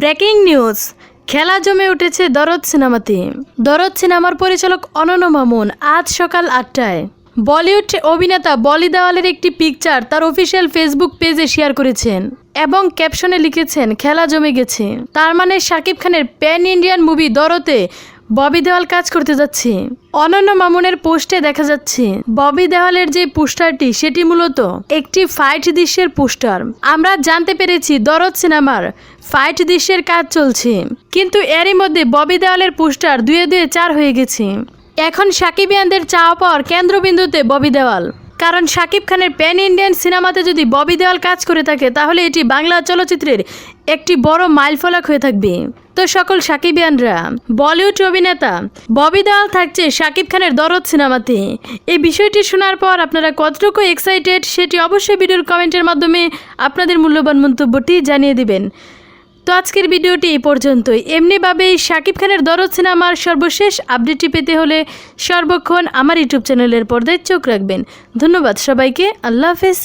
Breaking news. খেলা জমে উঠেছে দরদ সিনেমাতে। দরদ সিনেমার পরিচালক অনন্য মামুন আজ সকাল আটটায়। বলিউড অভিনেতা বলি দেওয়ালের একটি পিকচার তার অফিসিয়াল ফেসবুক পেজে শেয়ার করেছেন এবং ক্যাপশনে লিখেছেন, খেলা জমে গেছে। তার মানে শাকিব খানের প্যান ইন্ডিয়ান মুভি দরতে ববি দেওয়াল কাজ করতে যাচ্ছে। অনন্য মামুনের পোস্টে দেখা যাচ্ছে, ববি দেওয়ালের যে পোস্টারটি, সেটি মূলত একটি ফাইট দৃশ্যের পোস্টার। আমরা জানতে পেরেছি দরদ সিনেমার ফাইট দৃশ্যের কাজ চলছে, কিন্তু এরই মধ্যে ববি দেওয়ালের পোস্টার দুয়ে দুয়ে চার হয়ে গেছে। এখন সাকিবিয়ানদের চাওয়া পাওয়ার কেন্দ্রবিন্দুতে ববি দেওয়াল। কারণ শাকিব খানের প্যান ইন্ডিয়ান সিনেমাতে যদি ববি দেওয়াল কাজ করে থাকে, তাহলে এটি বাংলা চলচ্চিত্রের একটি বড় মাইলফলক হয়ে থাকবে। তো সকল সাকিবিয়ানরা, বলিউড অভিনেতা, ববি দেওয়াল থাকছে শাকিব খানের দরদ সিনেমাতে। এই বিষয়টি শোনার পর আপনারা কতটুকু এক্সাইটেড সেটি অবশ্যই ভিডিওর কমেন্টের মাধ্যমে আপনাদের মূল্যবান মন্তব্যটি জানিয়ে দিবেন। তো আজকের ভিডিওটি এই পর্যন্তই। এমনিভাবেই শাকিব খানের দরদ সিনেমার সর্বশেষ আপডেটটি পেতে হলে সর্বক্ষণ আমার ইউটিউব চ্যানেলের পর্দায় চোখ রাখবেন। ধন্যবাদ সবাইকে। আল্লাহ হাফেজ।